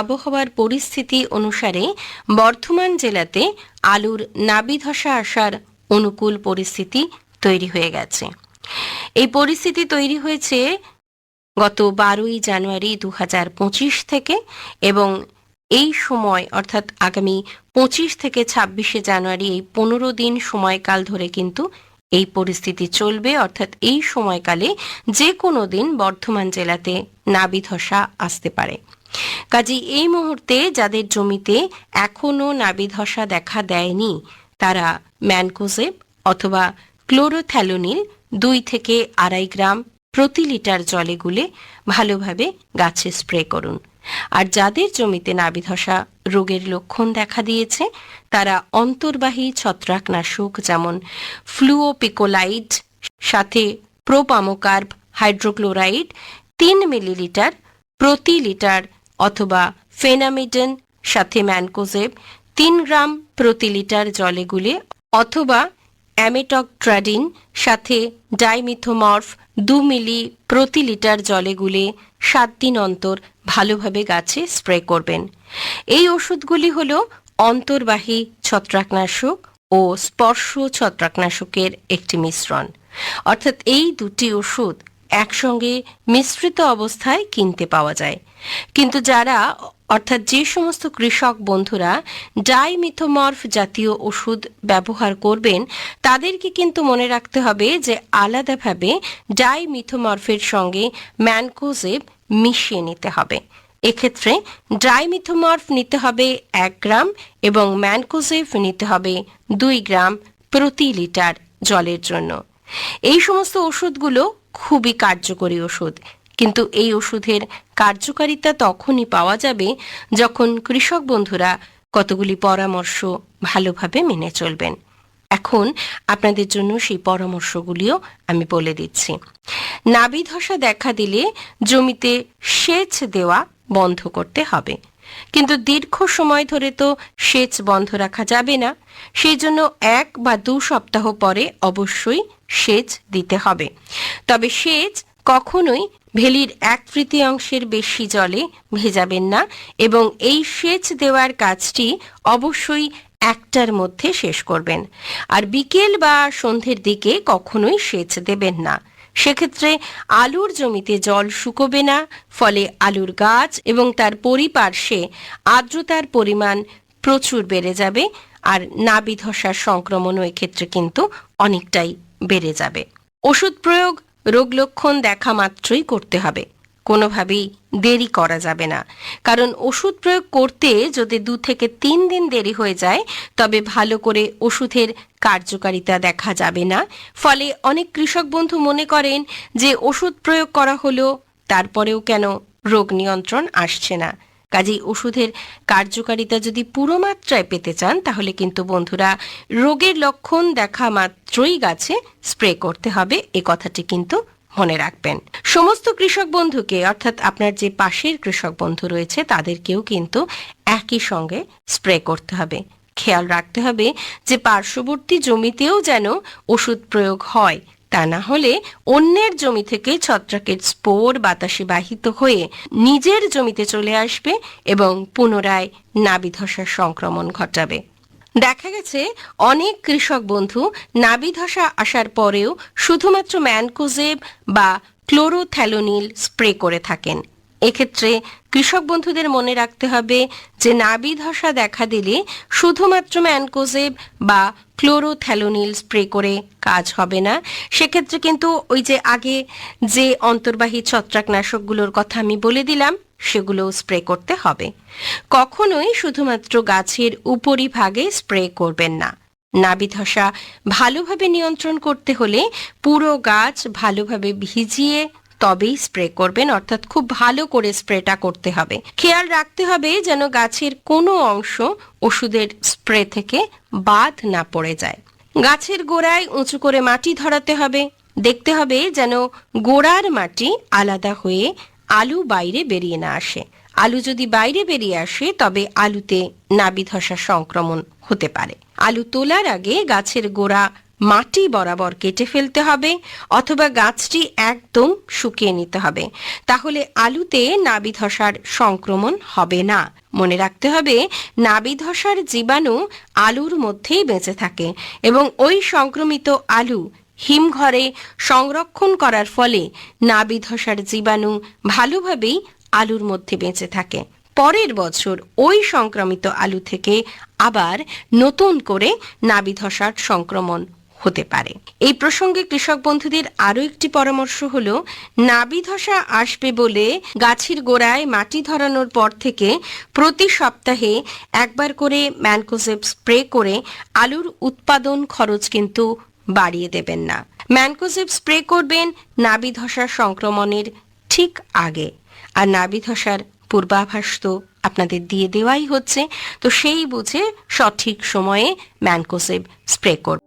আবহাওয়ার পরিস্থিতি অনুসারে বর্ধমান জেলাতে আলুর নাবি ধসা আসার অনুকূল পরিস্থিতি তৈরি হয়ে গেছে। এই পরিস্থিতি তৈরি হয়েছে গত বারোই জানুয়ারি দু হাজার পঁচিশ থেকে এবং এই সময়, অর্থাৎ আগামী পঁচিশ থেকে ছাব্বিশে জানুয়ারি এই পনেরো দিন সময়কাল ধরে কিন্তু এই পরিস্থিতি চলবে। অর্থাৎ এই সময়কালে যে কোনো দিন বর্ধমান জেলাতে নাবি ধসা আসতে পারে। কাজী এই মুহূর্তে যাদের জমিতে এখনও নাবি ধসা দেখা দেয়নি, তারা ম্যানকোজেব অথবা ক্লোরোথ্যালোনিল দুই থেকে আড়াই গ্রাম প্রতি লিটার জলে গুলে ভালোভাবে গাছে স্প্রে করুন। আর যাদের জমিতে নাবিধসা রোগের লক্ষণ দেখা দিয়েছে, তারা অন্তর্বাহী ছত্রাকনাশক যেমন ফ্লুওপিকোলাইড সাথে প্রোপামোকার্ব হাইড্রোক্লোরাইড তিন মিলিলিটার প্রতি লিটার অথবা ফেনামিডন, সাথে ম্যানকোজেব, তিন গ্রাম প্রতি লিটার জলে গুলে, অথবা অ্যামেটকট্রাডিন সাথে ডাইমিথোমর্ফ দু মিলি প্রতি লিটার জলে গুলে সাত দিন অন্তর ভালোভাবে গাছে স্প্রে করবেন। এই ওষুধগুলি হল অন্তর্বাহী ছত্রাকনাশক ও স্পর্শ ছত্রাকনাশকের একটি মিশ্রণ। অর্থাৎ এই দুটি ওষুধ একসঙ্গে মিশ্রিত অবস্থায় কিনতে পাওয়া যায়। কিন্তু যারা, অর্থাৎ যে সমস্ত কৃষক বন্ধুরা ডাইমিথোমর্ফ জাতীয় ওষুধ ব্যবহার করবেন, তাদেরকে কিন্তু মনে রাখতে হবে যে আলাদাভাবে ডাইমিথোমর্ফের সঙ্গে ম্যানকোজেব মিশিয়ে নিতে হবে। এক্ষেত্রে ড্রাইমিথোমর্ফ নিতে হবে এক গ্রাম এবং ম্যানকোজেব নিতে হবে দুই গ্রাম প্রতি লিটার জলের জন্য। এই সমস্ত ওষুধগুলো খুবই কার্যকরী ওষুধ। কিন্তু এই ওষুধের কার্যকারিতা তখনই পাওয়া যাবে যখন কৃষক বন্ধুরা কতগুলি পরামর্শ ভালোভাবে মেনে চলবেন। এখন আপনাদের জন্য সেই পরামর্শগুলিও আমি বলে দিচ্ছি। নাবি ধসা দেখা দিলে জমিতে সেচ দেওয়া বন্ধ করতে হবে। কিন্তু দীর্ঘ সময় ধরে তো সেচ বন্ধ রাখা যাবে না। সেই জন্য এক বা দু সপ্তাহ পরে অবশ্যই সেচ দিতে হবে। তবে সেচ কখনোই ভেলির এক তৃতীয়াংশের বেশি জলে ভেজাবেন না এবং এই সেচ দেওয়ার কাজটি অবশ্যই একটার মধ্যে শেষ করবেন। আর বিকেল বা সন্ধ্যের দিকে কখনোই সেচ দেবেন না। সেক্ষেত্রে আলুর জমিতে জল শুকোবে না, ফলে আলুর গাছ এবং তার পরিপার্শ্বে আর্দ্রতার পরিমাণ প্রচুর বেড়ে যাবে আর নাবি ধসার সংক্রমণও এক্ষেত্রে কিন্তু অনেকটাই বেড়ে যাবে। ওষুধ প্রয়োগ, রোগ লক্ষণ দেখা মাত্রই করতে হবে। কোনোভাবেই দেরি করা যাবে না। কারণ ওষুধ প্রয়োগ করতে যদি দু থেকে তিন দিন দেরি হয়ে যায়, তবে ভালো করে ওষুধের কার্যকারিতা দেখা যাবে না। ফলে অনেক কৃষক বন্ধু মনে করেন যে ওষুধ প্রয়োগ করা হলো, তারপরেও কেন রোগ নিয়ন্ত্রণ আসছে না। কাজেই ওষুধের কার্যকারিতা যদি পুরো মাত্রায় পেতে চান, তাহলে কিন্তু বন্ধুরা রোগের লক্ষণ দেখা মাত্রই গাছে স্প্রে করতে হবে। এ কথাটি কিন্তু মনে রাখবেন। সমস্ত কৃষক বন্ধুকে, অর্থাৎ আপনার যে পাশের কৃষক বন্ধু রয়েছে, তাদেরকেও কিন্তু একই সঙ্গে স্প্রে করতে হবে। খেয়াল রাখতে হবে যে পার্শ্ববর্তী জমিতেও যেন ওষুধ প্রয়োগ হয়, তা না হলে অন্যের জমি থেকে ছত্রাকের স্পোর বাতাসে বাহিত হয়ে নিজের জমিতে চলে আসবে এবং পুনরায় নাবিধসার সংক্রমণ ঘটাবে। দেখা গেছে অনেক কৃষক বন্ধু নাবিধসা আসার পরেও শুধুমাত্র ম্যানকোজেব বা ক্লোরোথ্যালোনিল স্প্রে করে থাকেন। এক্ষেত্রে কৃষক বন্ধুদের মনে রাখতে হবে যে নাবি ধসা দেখা দিলে শুধুমাত্র ম্যানকোজেব বা ক্লোরোথ্যালোনিল স্প্রে করে কাজ হবে না। সেক্ষেত্রে কিন্তু ওই যে আগে যে অন্তর্বাহী ছত্রাকনাশকগুলোর কথা আমি বলে দিলাম সেগুলো স্প্রে করতে হবে। কখনোই শুধুমাত্র গাছের উপরিভাগে স্প্রে করবেন না। নাবি ধসা ভালোভাবে নিয়ন্ত্রণ করতে হলে পুরো গাছ ভালোভাবে ভিজিয়ে তবেই স্প্রে করবেন, অর্থাৎ খুব ভালো করে স্প্রেটা করতে হবে। খেয়াল রাখতে হবে যেন গাছের কোনো অংশ ওষুধের স্প্রে থেকে বাদ না পড়ে যায়। গাছের গোড়ায় উঁচু করে মাটি ধরাতে হবে। দেখতে হবে যেন গোড়ার মাটি আলাদা হয়ে আলু বাইরে বেরিয়ে না আসে। আলু যদি বাইরে বেরিয়ে আসে, তবে আলুতে নাবি ধসা সংক্রমণ হতে পারে। আলু তোলার আগে গাছের গোড়া মাটি বরাবর কেটে ফেলতে হবে, অথবা গাছটি একদম শুকিয়ে নিতে হবে। তাহলে আলুতে নাবি ধসার সংক্রমণ হবে না। মনে রাখতে হবে নাবি ধসার জীবাণু আলুর মধ্যেই বেঁচে থাকে এবং ওই সংক্রমিত আলু হিমঘরে সংরক্ষণ করার ফলে নাবি ধসার জীবাণু ভালোভাবেই আলুর মধ্যে বেঁচে থাকে। পরের বছর ওই সংক্রমিত আলু থেকে আবার নতুন করে নাবি ধসার সংক্রমণ হতে পারে। এই প্রসঙ্গে কৃষক বন্ধুদের আরও একটি পরামর্শ হলো, নাবি ধসা আসবে বলে গাছের গোড়ায় মাটি ধরানোর পর থেকে প্রতি সপ্তাহে একবার করে ম্যানকোজেব স্প্রে করে আলুর উৎপাদন খরচ কিন্তু বাড়িয়ে দেবেন না। ম্যানকোজেব স্প্রে করবেন নাবি ধসা সংক্রমণের ঠিক আগে। আর নাবি ধসার পূর্বাভাস তো আপনাদের দিয়ে দেওয়াই হচ্ছে। তো সেই বুঝে সঠিক সময়ে ম্যানকোসেব স্প্রে করবেন।